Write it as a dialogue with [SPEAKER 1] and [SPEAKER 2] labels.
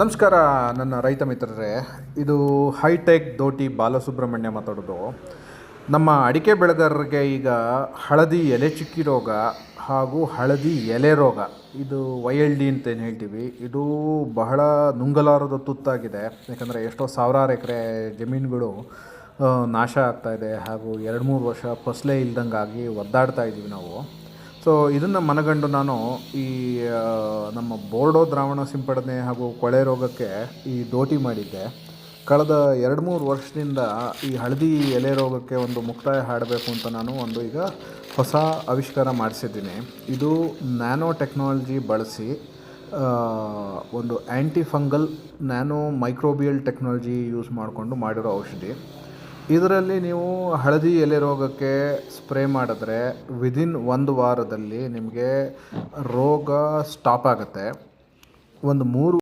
[SPEAKER 1] ನಮಸ್ಕಾರ, ನನ್ನ ರೈತ ಮಿತ್ರರೇ. ಇದು ಹೈಟೆಕ್ ದೋಟಿ ಬಾಲಸುಬ್ರಹ್ಮಣ್ಯ ಮಾತಾಡೋದು. ನಮ್ಮ ಅಡಿಕೆ ಬೆಳೆಗಾರರಿಗೆ ಈಗ ಹಳದಿ ಎಲೆ ಚಿಕ್ಕಿ ರೋಗ ಹಾಗೂ ಹಳದಿ ಎಲೆ ರೋಗ. ಇದು ವೈ ಎಲ್ ಡಿ ಅಂತ ಏನು ಹೇಳ್ತೀವಿ. ಇದು ಬಹಳ ನುಂಗಲಾರದ ತುತ್ತಾಗಿದೆ. ಯಾಕಂದರೆ ಎಷ್ಟೋ ಸಾವಿರಾರು ಎಕರೆ ಜಮೀನುಗಳು ನಾಶ ಆಗ್ತಾ ಇದೆ ಹಾಗೂ ಎರಡು ಮೂರು ವರ್ಷ ಫಸಲೇ ಇಲ್ದಂಗಾಗಿ ಒದ್ದಾಡ್ತಾ ಇದ್ದೀವಿ ನಾವು. ಸೊ ಇದನ್ನು ಮನಗಂಡು ನಾನು ಈ ನಮ್ಮ ಬೋರ್ಡೋ ದ್ರಾವಣ ಸಿಂಪಡಣೆ ಹಾಗೂ ಕೊಳೆ ರೋಗಕ್ಕೆ ಈ ದೋಟಿ ಮಾಡಿದ್ದೆ. ಕಳೆದ ಎರಡು ಮೂರು ವರ್ಷದಿಂದ ಈ ಹಳದಿ ಎಲೆ ರೋಗಕ್ಕೆ ಒಂದು ಮುಕ್ತಾಯ ಹಾಡಬೇಕು ಅಂತ ನಾನು ಒಂದು ಈಗ ಹೊಸ ಆವಿಷ್ಕಾರ ಮಾಡಿಸಿದ್ದೀನಿ. ಇದು ನ್ಯಾನೋ ಟೆಕ್ನಾಲಜಿ ಬಳಸಿ ಒಂದು anti fungal nano microbial technology use ಮಾಡಿಕೊಂಡು ಮಾಡಿರೋ ಔಷಧಿ. ಇದರಲ್ಲಿ ನೀವು ಹಳದಿ ಎಲೆ ರೋಗಕ್ಕೆ ಸ್ಪ್ರೇ ಮಾಡಿದ್ರೆ ವಿದಿನ್ ಒಂದು ವಾರದಲ್ಲಿ ನಿಮಗೆ ರೋಗ ಸ್ಟಾಪ್ ಆಗುತ್ತೆ. ಒಂದು ಮೂರು